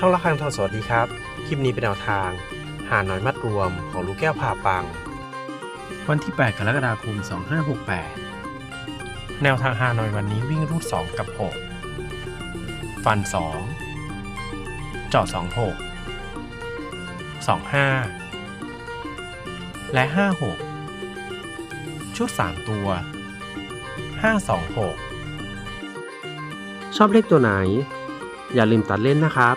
ช่องละครังทองสวัสดีครับ คลิปนี้เป็นแนวทาง หาน้อยมัดรวมของลูกแก้วผ่าปัง วันที่ 8 กรกฎาคม 2568 แนวทางหาน้อยวันนี้วิ่งรูด 2 กับ 6 ฟัน2เจาะ26 25 และ 56 ชุด 3 ตัว 526 ชอบเลขตัวไหนอย่าลืมตัดเล่นนะครับ